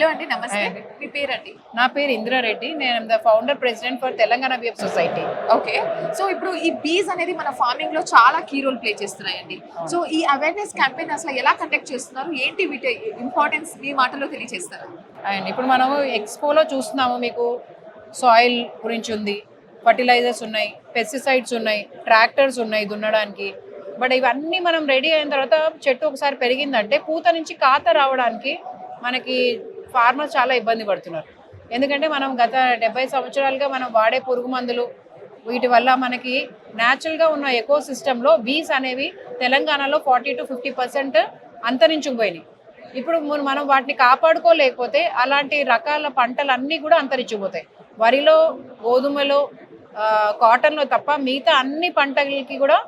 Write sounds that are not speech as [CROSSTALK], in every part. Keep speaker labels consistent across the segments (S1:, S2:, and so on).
S1: Hello అండి నమస్తే.
S2: అండి.
S1: మీ పేరండి?
S2: నా పేరు ఇందిరారెడ్డి. నేను the founder president for Telangana BF society
S1: okay. So ఇప్పుడు ఈ బీస్ అనేది మన ఫార్మింగ్లో చాలా కీ రోల్ ప్లే చేస్తున్నాయండి. సో ఈ అవేర్నెస్ క్యాంపెయిన్ అసలు ఎలా కండక్ట్ చేస్తున్నారు? ఏంటి వీటి ఇంపార్టెన్స్ మీ మాటలో తెలియజేస్తారు
S2: అండ్ ఇప్పుడు మనము ఎక్స్పోలో చూస్తున్నాము మీకు సాయిల్ గురించి ఉంది ఫర్టిలైజర్స్ ఉన్నాయి పెస్టిసైడ్స్ ఉన్నాయి ట్రాక్టర్స్ ఉన్నాయి దున్నడానికి. బట్ ఇవన్నీ మనం రెడీ అయిన తర్వాత చెట్టు ఒకసారి పెరిగిందంటే పూత నుంచి కాత రావడానికి మనకి ఫార్మర్స్ చాలా ఇబ్బంది పడుతున్నారు. ఎందుకంటే మనం గత డెబ్బై సంవత్సరాలుగా మనం వాడే పురుగు మందులు వీటి వల్ల మనకి న్యాచురల్గా ఉన్న ఎకో సిస్టంలో బీస్ అనేవి తెలంగాణలో ఫార్టీ టు ఫిఫ్టీ పర్సెంట్ అంతరించుకుపోయినాయి ఇప్పుడు మనం వాటిని కాపాడుకోలేకపోతే అలాంటి రకాల పంటలు అన్నీ కూడా అంతరించిపోతాయి వరిలో గోధుమలో కాటన్లో తప్ప మిగతా అన్ని పంటలకి కూడా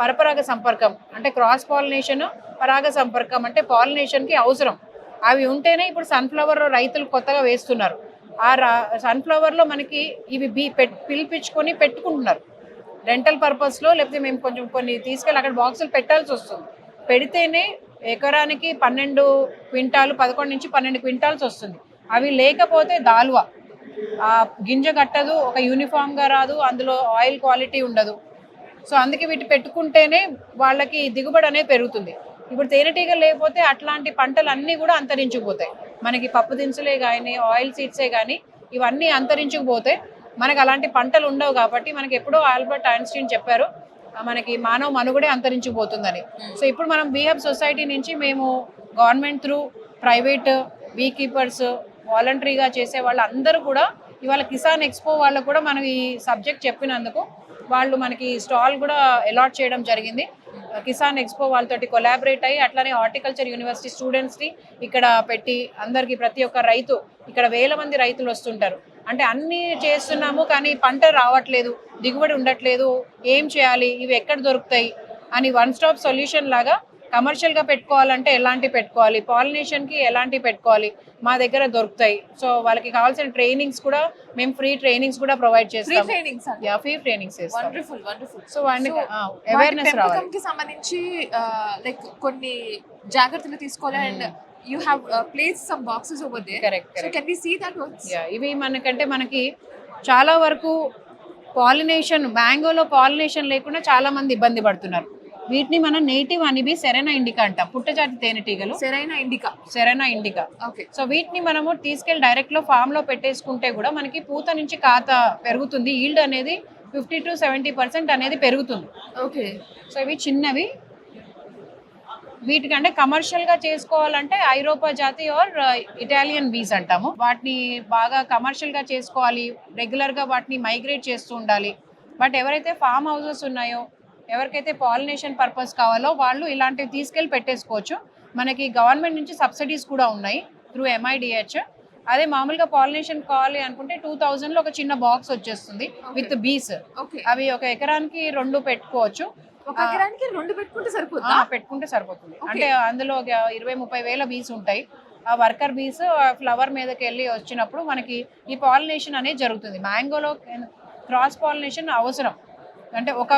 S2: పరపరాగ సంపర్కం అంటే క్రాస్ పాలినేషన్ పరాగ సంపర్కం అంటే పాలినేషన్కి అవసరం. అవి ఉంటేనే ఇప్పుడు సన్ఫ్లవర్ రైతులు కొత్తగా వేస్తున్నారు. ఆ రా సన్ఫ్లవర్లో మనకి ఇవి బీ పెట్ పిలిపించుకొని పెట్టుకుంటున్నారు. రెంటల్ పర్పస్లో లేకపోతే మేము కొంచెం కొన్ని తీసుకెళ్ళి అక్కడ బాక్సులు పెట్టాల్సి వస్తుంది. పెడితేనే ఎకరానికి పన్నెండు క్వింటాలు పదకొండు నుంచి పన్నెండు క్వింటాల్స్ వస్తుంది. అవి లేకపోతే దాల్వా. ఆ గింజ కట్టదు ఒక యూనిఫామ్గా రాదు అందులో ఆయిల్ క్వాలిటీ ఉండదు. సో అందుకే వీటి పెట్టుకుంటేనే వాళ్ళకి దిగుబడి అనేది పెరుగుతుంది. ఇప్పుడు తేనెటీగలు లేకపోతే అట్లాంటి పంటలు అన్నీ కూడా అంతరించుకుపోతాయి మనకి పప్పు దినుసులే కానీ ఆయిల్ సీడ్సే కానీ ఇవన్నీ అంతరించుకుపోతే మనకు అలాంటి పంటలు ఉండవు కాబట్టి మనకి ఎప్పుడో ఆల్బర్ట్ ఐన్స్టీన్ చెప్పారు మనకి మానవ మనుగడే అంతరించిపోతుందని. సో ఇప్పుడు మనం బీహబ్ సొసైటీ నుంచి మేము government through private bee keepers వాలంటరీగా చేసే వాళ్ళందరూ కూడా ఇవాళ కిసాన్ ఎక్స్పో వాళ్ళకు కూడా మనం ఈ సబ్జెక్ట్ చెప్పినందుకు వాళ్ళు మనకి స్టాల్ కూడా అలాట్ చేయడం జరిగింది. కిసాన్ ఎక్స్పో వాళ్ళతోటి కొలాబరేట్ అయ్యి అట్లానే హార్టికల్చర్ యూనివర్సిటీ స్టూడెంట్స్ని ఇక్కడ పెట్టి అందరికీ ప్రతి ఒక్క రైతు ఇక్కడ వేల మంది రైతులు వస్తుంటారు. అంటే అన్నీ చేస్తున్నాము కానీ పంట రావట్లేదు దిగుబడి ఉండట్లేదు ఏం చేయాలి ఇవి ఎక్కడ దొరుకుతాయి అని వన్ స్టాప్ సొల్యూషన్ లాగా కమర్షియల్గా పెట్టుకోవాలంటే ఎలాంటి పెట్టుకోవాలి? పాలినేషన్కి ఎలాంటి పెట్టుకోవాలి? మా దగ్గర దొరుకుతాయి. సో వాళ్ళకి కావాల్సిన ట్రైనింగ్స్ కూడా మేము ఫ్రీ ట్రైనింగ్స్ కూడా ప్రొవైడ్
S1: ఫ్రీ
S2: చేస్తాం.
S1: ట్రైనింగ్స్ అండి?
S2: Yeah free trainings
S1: wonderful wonderful
S2: so వాడికి అవేర్నెస్ రావాలి.
S1: కి సంబంధించి లైక్ కొన్ని జాగ్రత్తలు తీసుకోవాలి. And you have place some boxes over they
S2: correct
S1: so can we see that works
S2: yeah ఇవి మనకంటే మనకి చాలా వరకు పాలినేషన్ మ్యాంగోలో పాలినేషన్ లేకుండా చాలా మంది ఇబ్బంది పడుతున్నారు. వీటిని మనం నేటివ్ అనిబి సెరెనా ఇండికా అంటాం. పుట్టజాతి తేనెటీగలు
S1: సరైన indica.
S2: Cerana indica.
S1: Okay.
S2: So వీటిని మనము తీసుకెళ్ళి డైరెక్ట్లో ఫామ్లో పెట్టేసుకుంటే కూడా మనకి పూత నుంచి కాత పెరుగుతుంది. ఈల్డ్ అనేది ఫిఫ్టీ టు సెవెంటీ పర్సెంట్ అనేది పెరుగుతుంది.
S1: ఓకే.
S2: సో ఇవి చిన్నవి. వీటికంటే కమర్షియల్గా చేసుకోవాలంటే ఐరోపా జాతి ఆర్ ఇటాలియన్ బీస్ అంటాము. వాటిని బాగా కమర్షియల్గా చేసుకోవాలి. రెగ్యులర్గా వాటిని మైగ్రేట్ చేస్తూ ఉండాలి. బట్ ఎవరైతే ఫామ్ హౌసెస్ ఉన్నాయో ఎవరికైతే పాలినేషన్ పర్పస్ కావాలో వాళ్ళు ఇలాంటివి తీసుకెళ్ళి పెట్టేసుకోవచ్చు. మనకి గవర్నమెంట్ నుంచి సబ్సిడీస్ కూడా ఉన్నాయి త్రూ ఎంఐడిహెచ్ అదే మామూలుగా పాలినేషన్ కావాలి అనుకుంటే టూ థౌజండ్లో ఒక చిన్న బాక్స్ వచ్చేస్తుంది విత్ బీస్. అవి ఒక ఎకరానికి రెండు పెట్టుకోవచ్చు.
S1: రెండు పెట్టుకుంటే సరిపోతుందా
S2: పెట్టుకుంటే సరిపోతుంది. అంటే అందులో ఇరవై ముప్పై వేల బీస్ ఉంటాయి. ఆ వర్కర్ బీస్ ఫ్లవర్ మీదకి వెళ్ళి వచ్చినప్పుడు మనకి ఈ పాలినేషన్ అనేది జరుగుతుంది. మ్యాంగోలో క్రాస్ పాలినేషన్ అవసరం. అంటే ఒక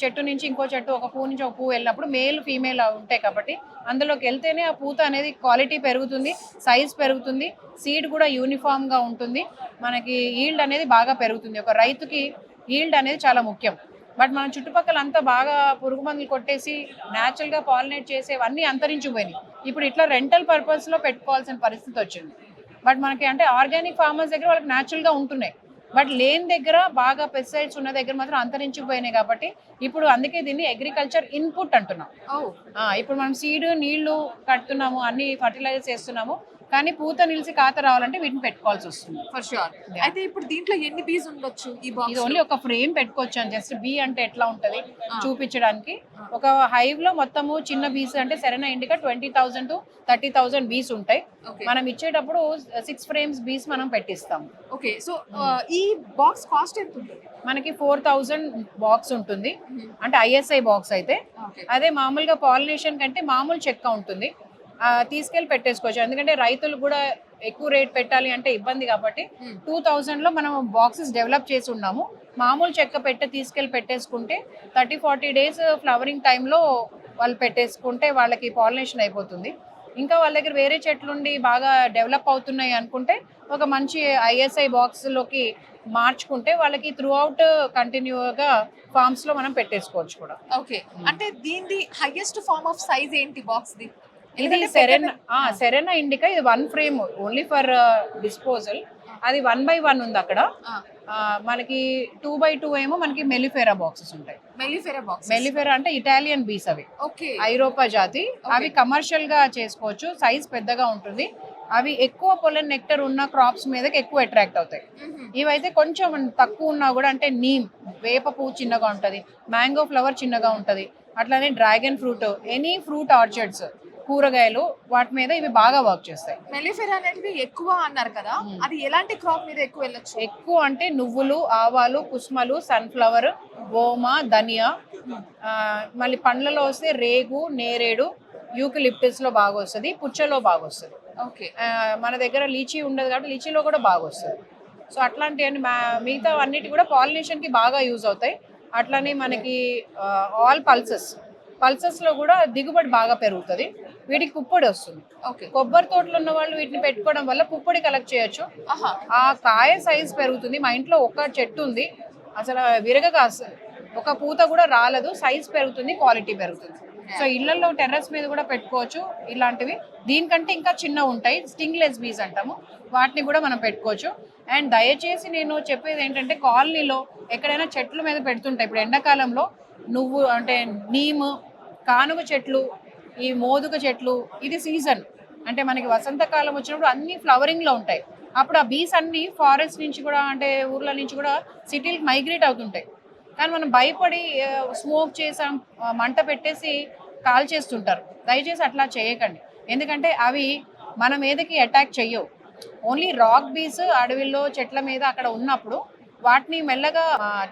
S2: చెట్టు నుంచి ఇంకో చెట్టు ఒక పువ్వు నుంచి ఒక పువ్వు వెళ్ళినప్పుడు మేల్ ఫీమేల్ ఉంటాయి కాబట్టి అందులోకి వెళ్తేనే ఆ పూత అనేది క్వాలిటీ పెరుగుతుంది సైజ్ పెరుగుతుంది సీడ్ కూడా యూనిఫామ్గా ఉంటుంది. మనకి ఈల్డ్ అనేది బాగా పెరుగుతుంది. ఒక రైతుకి ఈల్డ్ అనేది చాలా ముఖ్యం. బట్ మన చుట్టుపక్కల అంతా బాగా పురుగు మందులు కొట్టేసి న్యాచురల్గా పాలినేట్ చేసేవన్నీ అంతరించిపోయినాయి. ఇప్పుడు ఇట్లా రెంటల్ పర్పస్లో పెట్టుకోవాల్సిన పరిస్థితి వచ్చింది. బట్ మనకి అంటే ఆర్గానిక్ ఫార్మర్స్ దగ్గర వాళ్ళకి న్యాచురల్గా ఉంటున్నాయి. బట్ లేని దగ్గర బాగా పెస్టిసైడ్స్ ఉన్న దగ్గర మాత్రం అంతరించిపోయినాయి కాబట్టి ఇప్పుడు అందుకే దీన్ని అగ్రికల్చర్ ఇన్పుట్ అంటున్నాం. ఇప్పుడు మనం సీడ్ నీళ్ళు కడుతున్నాము అన్ని ఫర్టిలైజర్స్ వేస్తున్నాము. కానీ పూత నిలిచి కాత రావాలంటే వీటిని పెట్టుకోవాల్సి వస్తుంది.
S1: For sure. అయితే ఇప్పుడు దీంట్లో ఎన్ని బీస్ ఉండొచ్చు ఈ బాక్స్
S2: ఓన్లీ ఒక ఫ్రేమ్ పెట్టుకోవచ్చు అని జస్ట్ బీ అంటే ఎట్లా ఉంటది? చూపించడానికి. ఒక హైవ్లో మొత్తము చిన్న బీస్ అంటే cerana indica twenty thousand to thirty thousand bees ఉంటాయి. మనం ఇచ్చేటప్పుడు సిక్స్ ఫ్రేమ్స్ బీస్ మనం పెట్టిస్తాం
S1: ఓకే సో ఈ బాక్స్ కాస్ట్ ఎంత ఉంటుంది?
S2: మనకి ఫోర్ థౌజండ్ బాక్స్ ఉంటుంది. అంటే ఐఎస్ఐ బాక్స్ అయితే. అదే మామూలుగా పాలినేషన్ కంటే మామూలు చెక్క ఉంటుంది. తీసుకెళ్ళి పెట్టేసుకోవచ్చు. ఎందుకంటే రైతులు కూడా ఎక్కువ రేట్ పెట్టాలి అంటే ఇబ్బంది కాబట్టి
S1: Hmm.
S2: టూ థౌజండ్లో మనం బాక్సెస్ డెవలప్ చేసి ఉన్నాము. మామూలు చెక్క పెట్టే తీసుకెళ్ళి పెట్టేసుకుంటే థర్టీ ఫార్టీ డేస్ ఫ్లవరింగ్ టైంలో వాళ్ళు పెట్టేసుకుంటే వాళ్ళకి పాలినేషన్ అయిపోతుంది. ఇంకా వాళ్ళ దగ్గర వేరే చెట్లుండి బాగా డెవలప్ అవుతున్నాయి అనుకుంటే ఒక మంచి ఐఎస్ఐ బాక్స్లోకి మార్చుకుంటే వాళ్ళకి త్రూ అవుట్ కంటిన్యూగా ఫార్మ్స్లో మనం పెట్టేసుకోవచ్చు కూడా.
S1: ఓకే అంటే దీనిది హైయెస్ట్ ఫార్మ్ ఆఫ్ సైజ్ ఏంటి బాక్స్ ది
S2: ఇది సెరెన్ సెరెనా ఇండికా ఇది one frame only for disposal అది వన్ బై వన్ ఉంది అక్కడ. మనకి టూ బై టూ ఏమో మనకి మెలిఫెరా బాక్సెస్ ఉంటాయి.
S1: మెలిఫెరా బాక్స్
S2: మెలిఫెరా అంటే ఇటాలియన్ బీస్ అవి.
S1: ఓకే.
S2: ఐరోపా జాతి. అవి కమర్షియల్గా చేసుకోవచ్చు. సైజ్ పెద్దగా ఉంటుంది. అవి ఎక్కువ పొలన్ నెక్టర్ ఉన్న క్రాప్స్ మీదకి ఎక్కువ అట్రాక్ట్ అవుతాయి. ఇవైతే కొంచెం తక్కువ ఉన్నా కూడా అంటే నీమ్ వేప పువ్వు చిన్నగా ఉంటుంది. మ్యాంగో ఫ్లవర్ చిన్నగా ఉంటుంది. అట్లానే dragon fruit any fruit orchards కూరగాయలు వాటి మీద ఇవి బాగా వర్క్ చేస్తాయి.
S1: మెలిఫెరా అనేది ఎక్కువ అన్నారు కదా అది ఎలాంటి క్రాప్ మీద ఎక్కువ వెళ్ళొచ్చు?
S2: ఎక్కువ అంటే నువ్వులు ఆవాలు కుస్మలు సన్ఫ్లవర్ ఓమ ధనియా మళ్ళీ పండ్లలో వస్తే రేగు నేరేడు యూకలిప్టస్లో బాగా వస్తుంది పుచ్చలో బాగా వస్తుంది.
S1: ఓకే.
S2: మన దగ్గర లీచీ ఉండదు కాబట్టి లీచీలో కూడా బాగా వస్తుంది. సో అట్లాంటివన్నీ మిగతా అన్నిటి కూడా పాలినేషన్కి బాగా యూజ్ అవుతాయి. అట్లనే మనకి ఆల్ పల్సెస్ పల్సెస్లో కూడా దిగుబడి బాగా పెరుగుతుంది. వీటికి పుప్పొడి వస్తుంది.
S1: ఓకే.
S2: కొబ్బరి తోటలు ఉన్న వాళ్ళు వీటిని పెట్టుకోవడం వల్ల పుప్పొడి కలెక్ట్ చేయొచ్చు.
S1: ఆహా.
S2: ఆ కాయ సైజ్ పెరుగుతుంది. మా ఇంట్లో ఒక చెట్టు ఉంది. అసలు విరగగా ఒక పూత కూడా రాలేదు. సైజ్ పెరుగుతుంది క్వాలిటీ పెరుగుతుంది. సో ఇళ్ళలో టెర్రస్ మీద కూడా పెట్టుకోవచ్చు ఇలాంటివి. దీనికంటే ఇంకా చిన్న ఉంటాయి. స్టింగ్లెస్ బీస్ అంటాము. వాటిని కూడా మనం పెట్టుకోవచ్చు. అండ్ దయచేసి నేను చెప్పేది ఏంటంటే కాలనీలో ఎక్కడైనా చెట్ల మీద పెడుతుంటాయి. ఇప్పుడు ఎండాకాలంలో నువ్వు అంటే నీము కానుగ చెట్లు ఈ మోదుగ చెట్లు ఇది సీజన్. అంటే మనకి వసంతకాలం వచ్చినప్పుడు అన్ని ఫ్లవరింగ్లో ఉంటాయి. అప్పుడు ఆ బీస్ అన్ని ఫారెస్ట్ నుంచి కూడా అంటే ఊర్ల నుంచి కూడా సిటీలకు మైగ్రేట్ అవుతుంటాయి. కానీ మనం భయపడి స్మోక్ చేసాం మంట పెట్టేసి కాల్ చేస్తుంటారు. దయచేసి అట్లా చేయకండి. ఎందుకంటే అవి మన మీదకి అటాక్ చెయ్యవు. ఓన్లీ రాక్ బీస్ అడవిలో చెట్ల మీద అక్కడ ఉన్నప్పుడు వాటిని మెల్లగా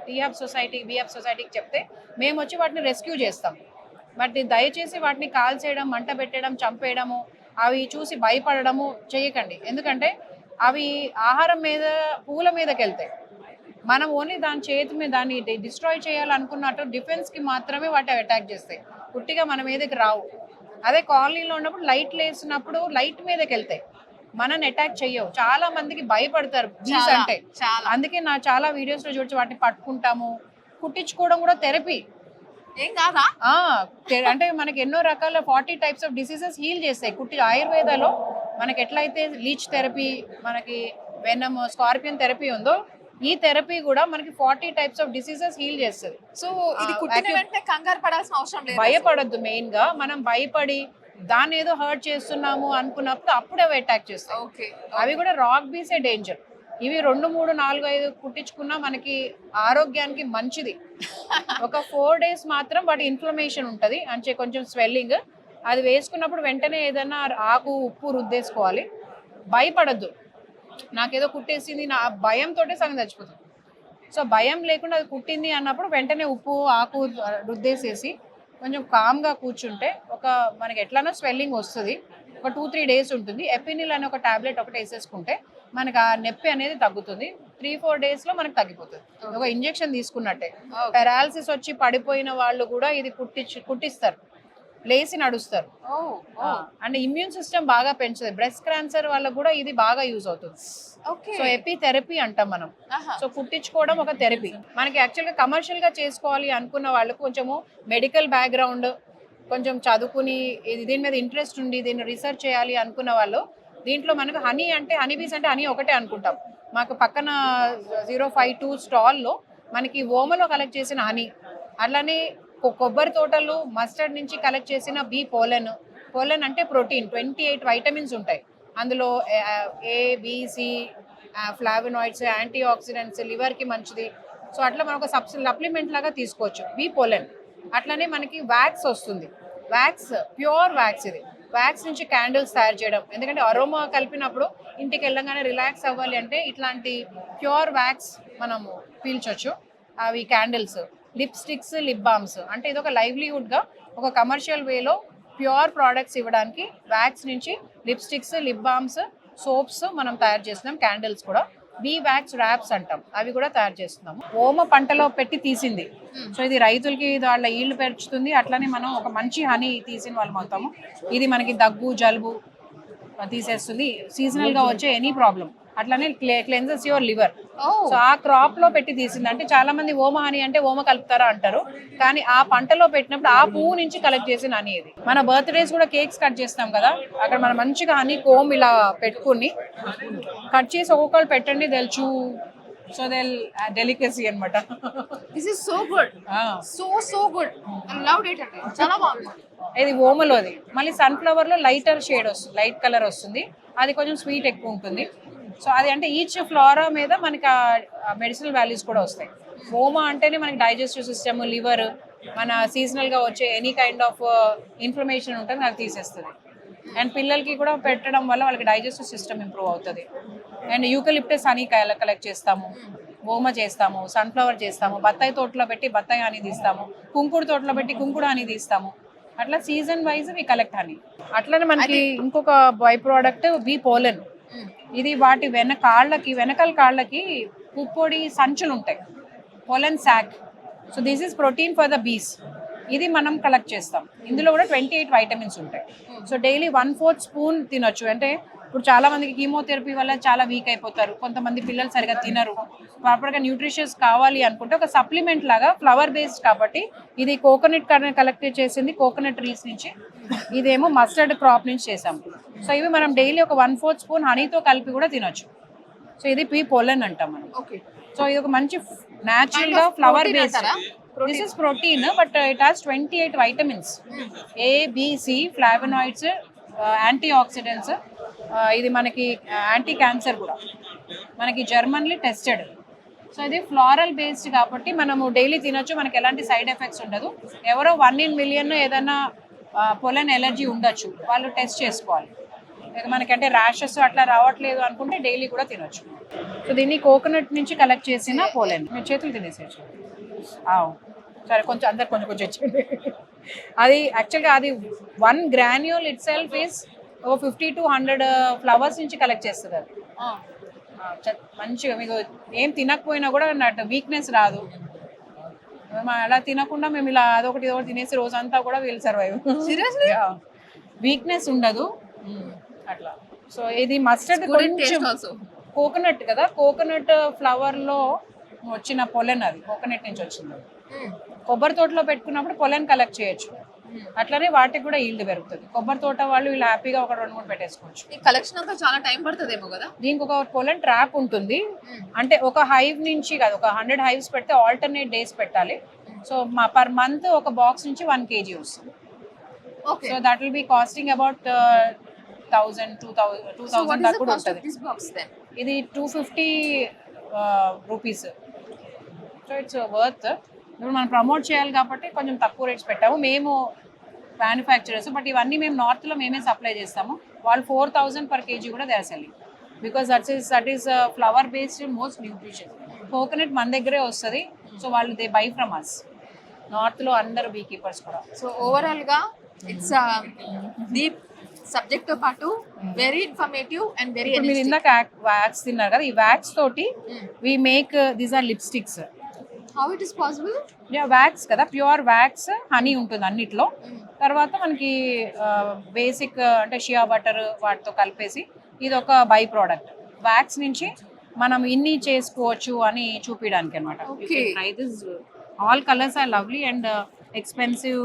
S2: టీఆఫ్ సొసైటీ బిఎఫ్ సొసైటీకి చెప్తే మేము వచ్చి వాటిని రెస్క్యూ చేస్తాం. బట్ దయచేసి వాటిని కాల్ చేయడం మంట పెట్టడం చంపేయడము అవి చూసి భయపడడము చేయకండి. ఎందుకంటే అవి ఆహారం మీద పూల మీదకి వెళ్తాయి మనం ఓన్లీ దాని చేతి మీద దాన్ని డిస్ట్రాయ్ చేయాలనుకున్నట్టు డిఫెన్స్కి మాత్రమే వాటి అటాక్ చేస్తాయి. పుట్టిగా మన మీదకి రావు. అదే కాలనీలో ఉన్నప్పుడు లైట్ వేసినప్పుడు లైట్ మీదకి వెళ్తాయి మనని అటాక్ చెయ్యవు. చాలా మందికి భయపడతారు అంటే. అందుకే నా చాలా వీడియోస్లో చూసి వాటిని పట్టుకుంటాము. కుట్టించుకోవడం కూడా థెరపీ.
S1: ఏం కాదా?
S2: అంటే మనకి ఎన్నో రకాల forty types of diseases heal చేస్తాయి. కుట్టి ఆయుర్వేదాలో మనకి ఎట్లయితే లీచ్ థెరపీ మనకి వెనమ్ స్కార్పియన్ థెరపీ ఉందో ఈ థెరపీ కూడా మనకి forty types of diseases heal చేస్తుంది.
S1: సో ఇది కుట్టిన వెంటనే కంగారు పడాల్సిన అవసరం లేదు?
S2: భయపడొద్దు మెయిన్గా మనం భయపడి దాన్ని ఏదో హర్ట్ చేస్తున్నాము అనుకున్నప్పుడు అప్పుడే అవి అటాక్ చేస్తాయి.
S1: ఓకే.
S2: అవి కూడా రాక్ బీసే డేంజర్. ఇవి రెండు మూడు నాలుగు ఐదు కుట్టించుకున్నా మనకి ఆరోగ్యానికి మంచిది. ఒక ఫోర్ డేస్ మాత్రం వాటి ఇన్ఫ్లమేషన్ ఉంటుంది. అంటే కొంచెం స్వెల్లింగ్ అది వేసుకున్నప్పుడు వెంటనే ఏదైనా ఆకు ఉప్పు రుద్దేసుకోవాలి. భయపడద్దు. నాకేదో కుట్టేసింది నా భయంతో సగం చచ్చిపోతుంది సో భయం లేకుండా అది కుట్టింది అన్నప్పుడు వెంటనే ఉప్పు ఆకు రుద్దేసేసి కొంచెం కామ్గా కూర్చుంటే ఒక మనకి ఎట్లానో స్వెల్లింగ్ వస్తుంది. ఒక టూ త్రీ డేస్ ఉంటుంది. ఎపినిల్ అనే ఒక టాబ్లెట్ ఒకటి వేసేసుకుంటే మనకి ఆ నొప్పి అనేది తగ్గుతుంది. త్రీ ఫోర్ డేస్లో మనకి తగ్గిపోతుంది. ఒక ఇంజెక్షన్ తీసుకున్నట్టే. పెరాలసిస్ వచ్చి పడిపోయిన వాళ్ళు కూడా ఇది కుట్టించి కుట్టిస్తారు. లేచి నడుస్తారు. అండ్ ఇమ్యూన్ సిస్టమ్ బాగా పెంచుతుంది. బ్రెస్ట్ క్యాన్సర్ వాళ్ళకు కూడా ఇది బాగా యూజ్ అవుతుంది. సో ఎపి థెరపీ అంటాం మనం. సో కుట్టించుకోవడం ఒక థెరపీ. మనకి యాక్చువల్గా కమర్షియల్గా చేసుకోవాలి అనుకున్న వాళ్ళకు కొంచెము మెడికల్ బ్యాక్గ్రౌండ్ కొంచెం చదువుకుని ఇది దీని మీద ఇంట్రెస్ట్ ఉండి దీన్ని రీసెర్చ్ చేయాలి అనుకున్న వాళ్ళు దీంట్లో మనకు హనీ అంటే హనీ బీస్ అంటే హనీ ఒకటే అనుకుంటాం. మాకు పక్కన జీరో ఫైవ్ టూ స్టాల్లో మనకి ఓమలో కలెక్ట్ చేసిన హనీ అట్లానే కొబ్బరి తోటలు మస్టర్డ్ నుంచి కలెక్ట్ చేసిన బి పోలెన్. పోలెన్ అంటే ప్రోటీన్ ట్వంటీ ఎయిట్ వైటమిన్స్ ఉంటాయి. అందులో A B C flavonoids antioxidants లివర్కి మంచిది. సో అట్లా మనం ఒక సబ్ సప్లిమెంట్ లాగా తీసుకోవచ్చు బి పోలెన్. అట్లానే మనకి వ్యాక్స్ వస్తుంది. వ్యాక్స్ ప్యూర్ వ్యాక్స్ ఇది. వ్యాక్స్ నుంచి క్యాండిల్స్ తయారు చేయడం. ఎందుకంటే అరోమా కలిపినప్పుడు ఇంటికి వెళ్ళగానే రిలాక్స్ అవ్వాలి అంటే ఇట్లాంటి ప్యూర్ వ్యాక్స్ మనము పీల్చొచ్చు. అవి క్యాండిల్స్ లిప్స్టిక్స్ లిప్ బామ్స్ అంటే ఇది ఒక లైవ్లీహుడ్గా ఒక కమర్షియల్ వేలో ప్యూర్ ప్రోడక్ట్స్ ఇవ్వడానికి వ్యాక్స్ నుంచి లిప్స్టిక్స్ లిప్ బామ్స్ సోప్స్ మనం తయారు చేస్తున్నాం క్యాండిల్స్ కూడా. బీ వ్యాక్స్ ర్యాప్స్ అంటాం. అవి కూడా తయారు చేస్తున్నాము. ఓమ పంటలో పెట్టి తీసింది. సో ఇది రైతులకి వాళ్ళ ఈళ్ళు పెంచుతుంది. అట్లనే మనం ఒక మంచి హనీ తీసిన వాళ్ళం అవుతాము. ఇది మనకి దగ్గు జలుబు తీసేస్తుంది. సీజనల్గా వచ్చే ఎనీ ప్రాబ్లం అట్లానే క్లెన్సెస్ యువర్ లివర్ సో ఆ క్రాప్లో పెట్టి తీసింది. అంటే చాలా మంది ఓమ హనీ అంటే ఓమ కలుపుతారా అంటారు. కానీ ఆ పంటలో పెట్టినప్పుడు ఆ పువ్వు నుంచి కలెక్ట్ చేసిన హనీ ఇది. మన బర్త్డేస్ కూడా కేక్స్ కట్ చేస్తాం కదా. అక్కడ మనం మంచిగా హనీ కోమ్ ఇలా పెట్టుకుని కట్ చేసి ఒక్కొక్కరు పెట్టండి తెలుచు సో దెల్ డెలికసీ అనమాట
S1: this is so good so so good I love it అండి చాలా బాగుంది.
S2: ఇది ఓమలోది. మళ్ళీ సన్ఫ్లవర్లో లైటర్ షేడ్ వస్తుంది లైట్ కలర్ వస్తుంది. అది కొంచెం స్వీట్ ఎక్కువ ఉంటుంది. సో అది అంటే ఈచ్ ఫ్లోరా మీద మనకి మెడిసినల్ వాల్యూస్ కూడా వస్తాయి. ఓమా అంటేనే మనకి డైజెస్టివ్ సిస్టమ్ లివర్ మన సీజనల్గా వచ్చే ఎనీ కైండ్ ఆఫ్ ఇన్ఫ్లమేషన్ ఉంటుంది అది తీసేస్తుంది. అండ్ పిల్లలకి కూడా పెట్టడం వల్ల వాళ్ళకి డైజెస్టివ్ సిస్టమ్ ఇంప్రూవ్ అవుతుంది. అండ్ యూకలిప్టస్ హనీ కలెక్ట్ చేస్తాము. ఓమ చేస్తాము సన్ఫ్లవర్ చేస్తాము బత్తాయి తోటలో పెట్టి బత్తాయి హనీ తీస్తాము కుంకుడు తోటలో పెట్టి కుంకుడు హనీ తీస్తాము. అట్లా season wise we collect honey అట్లనే మనకి ఇంకొక బై ప్రోడక్ట్ బి పోలెన్ ఇది వాటి వెన కాళ్ళకి వెనకాల కాళ్ళకి పుప్పొడి సంచులు ఉంటాయి pollen sac so this is protein for the bees ఇది మనం కలెక్ట్ చేస్తాం. ఇందులో కూడా ట్వంటీ ఎయిట్ వైటమిన్స్ ఉంటాయి. So daily one fourth spoon తినొచ్చు. అంటే ఇప్పుడు చాలా మందికి కీమోథెరపీ వల్ల చాలా వీక్ అయిపోతారు. కొంతమంది పిల్లలు సరిగా తినరు. ప్రాపర్గా న్యూట్రిషియస్ కావాలి అనుకుంటే ఒక సప్లిమెంట్ లాగా ఫ్లవర్ బేస్డ్ కాబట్టి ఇది కోకోనట్ కలెక్ట్ చేసింది కోకోనట్ ట్రీస్ నుంచి. ఇదేమో మస్టర్డ్ క్రాప్ నుంచి చేసాము సో ఇవి మనం డైలీ ఒక వన్ ఫోర్త్ స్పూన్ హనీతో కలిపి కూడా తినొచ్చు. సో ఇది పీ పొలన్ అంటాం మనం.
S1: ఓకే.
S2: సో ఇది ఒక మంచి న్యాచురల్గా flower based? This is protein but it has twenty eight vitamins A B C flavonoids antioxidants ఇది మనకి యాంటీ క్యాన్సర్ కూడా. మనకి జర్మన్లీ టెస్టెడ్ సో ఇది ఫ్లోరల్ బేస్డ్ కాబట్టి మనము డైలీ తినొచ్చు. మనకి ఎలాంటి సైడ్ ఎఫెక్ట్స్ ఉండదు. ఎవరో వన్ ఇన్ మిలియన్ ఏదైనా పొలన్ ఎలర్జీ ఉండొచ్చు. వాళ్ళు టెస్ట్ చేసుకోవాలి. ఇక మనకంటే ర్యాషెస్ అట్లా రావట్లేదు అనుకుంటే డైలీ కూడా తినొచ్చు. సో దీన్ని కోకోనట్ నుంచి కలెక్ట్ చేసిన పోలెన్ మీరు చేతులు తినేసేయచ్చు. సరే కొంచెం అందరు కొంచెం కొంచెం వచ్చింది అది యాక్చువల్గా అది one granule itself is oh fifty to hundred flowers నుంచి కలెక్ట్ చేస్తుంది అది. మంచిగా మీకు ఏం తినకపోయినా కూడా నట్ వీక్నెస్ రాదు. మేము అలా తినకుండా మేము ఇలా అదొకటి ఇదొకటి తినేసి రోజంతా కూడా వీళ్ళు సర్వైవ్
S1: Seriously? [LAUGHS]
S2: వీక్నెస్ ఉండదు. అట్లా. సో ఇది మస్టర్డ్ కొంచెం కోకోనట్ కదా కోకోనట్ ఫ్లవర్లో వచ్చిన పొలెన్ అది. కోకోనట్ నుంచి వచ్చింది. కొబ్బరి తోటలో పెట్టుకున్నప్పుడు పొలెన్ కలెక్ట్ చేయొచ్చు. అట్లనే వాటికి కూడా ఈల్డ్ పెరుగుతుంది. కొబ్బరి తోట వాళ్ళు వీళ్ళు హ్యాపీగా ఒక రెండు మూడు పెట్టేసుకోవచ్చు.
S1: ఈ కలెక్షన్ అంతా చాలా టైం పడుతుందేమో కదా?
S2: దీనికి ఒక పొలెన్ ట్రాప్ ఉంటుంది. అంటే ఒక హైవ్ నుంచి కాదు ఒక హండ్రెడ్ హైవ్స్ పెడితే ఆల్టర్నేట్ డేస్ పెట్టాలి. సో మా పర్ మంత్ ఒక బాక్స్ నుంచి వన్ కేజీ వస్తుంది.
S1: Okay
S2: so that will be costing about thousand two thousand two thousand దాకా కూడా ఉంటుంది. ఇది two fifty rupees so it's worth ఇప్పుడు మనం ప్రమోట్ చేయాలి కాబట్టి కొంచెం తక్కువ రేట్స్ పెట్టాము. మేము మ్యానుఫ్యాక్చరర్స్ బట్ ఇవన్నీ మేము నార్త్లో మేమే సప్లై చేస్తాము. వాళ్ళు ఫోర్ థౌజండ్ పర్ కేజీ కూడా they selling because that's is that is flower based most nutrition coconut మన దగ్గరే వస్తుంది. సో వాళ్ళు దే బై ఫ్రమ్ అస్ నార్త్లో అందరు బీ కీపర్స్ కూడా.
S1: సో ఓవరాల్గా ఇట్స్ డీప్ సబ్జెక్ట్తో పాటు వెరీ ఇన్ఫర్మేటివ్ అండ్ వెరీ
S2: మీరు ఇందాక వ్యాక్స్ తిన్నారు కదా ఈ వ్యాక్స్ తోటి we make these are lipsticks
S1: how it is possible
S2: wax కదా ప్యూర్ వ్యాక్స్ హనీ ఉంటుంది అన్నిట్లో. తర్వాత మనకి బేసిక్ అంటే షియా బటర్ వాటితో కలిపేసి ఇది ఒక బై ప్రోడక్ట్ వ్యాక్స్ నుంచి మనం ఇన్ని చేసుకోవచ్చు అని చూపించడానికి అనమాట
S1: Okay.
S2: Try this all colours are lovely and expensive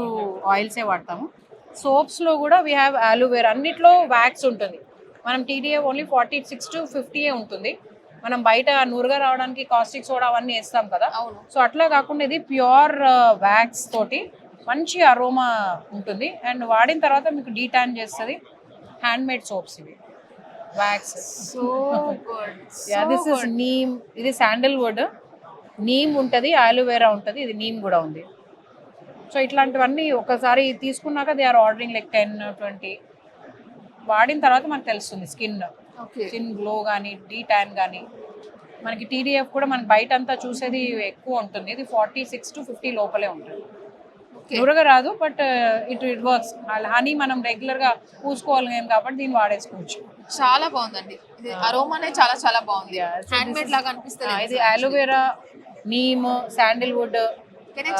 S2: ఆయిల్సే వాడతాము. సోప్స్లో కూడా వీ హ్యావ్ ఆలోవేరా అన్నిట్లో వ్యాక్స్ ఉంటుంది. మనం TDA only forty six to ఫిఫ్టీయే ఉంటుంది. మనం బయట నూరుగా రావడానికి కాస్టిక్ సోడా అవన్నీ వేస్తాం కదా. సో అట్లా కాకుండా ఇది ప్యూర్ వ్యాక్స్ తోటి మంచి అరోమా ఉంటుంది. అండ్ వాడిన తర్వాత మీకు డీటాన్ చేస్తుంది. హ్యాండ్ మేడ్ సోప్స్ ఇవి wax
S1: so
S2: this is neem ఇది శాండల్ వుడ్ నీమ్ ఉంటుంది ఆలోవేరా ఉంటుంది ఇది నీమ్ కూడా ఉంది. సో ఇట్లాంటివన్నీ ఒకసారి తీసుకున్నాక they are ordering like ten twenty వాడిన తర్వాత మనకు తెలుస్తుంది స్కిన్ స్కిన్ గ్లో కానీ డీ ట్యాన్ కానీ మనకి టీడీఎఫ్ కూడా మనకి బయట అంతా చూసేది ఎక్కువ ఉంటుంది. ఇది ఫార్టీ సిక్స్ టు ఫిఫ్టీ లోపలే ఉంటుంది.
S1: ఓకే
S2: నురగ రాదు but it it works honey మనం రెగ్యులర్గా పూసుకోవాలి కాబట్టి దీన్ని వాడేసుకోవచ్చు.
S1: చాలా బాగుందండి. ఇది అరోమానే చాలా చాలా బాగుంది.
S2: Yeah, so
S1: hand
S2: this
S1: made
S2: is-
S1: లాగా అనిపిస్తుంది
S2: ఇది aloe vera neem sandalwood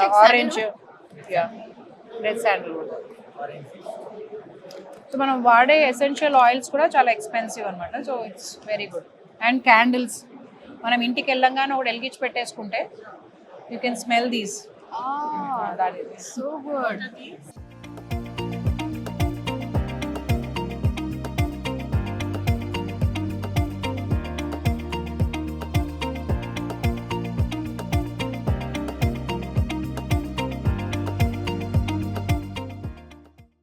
S2: orange red sandalwood so మనం వాడే ఎసెన్షియల్ ఆయిల్స్ కూడా చాలా ఎక్స్పెన్సివ్ అనమాట so it's very good and candles మనం ఇంటికి వెళ్ళంగానే ఒకటి వెలిగించి పెట్టేసుకుంటే you can smell these
S1: so good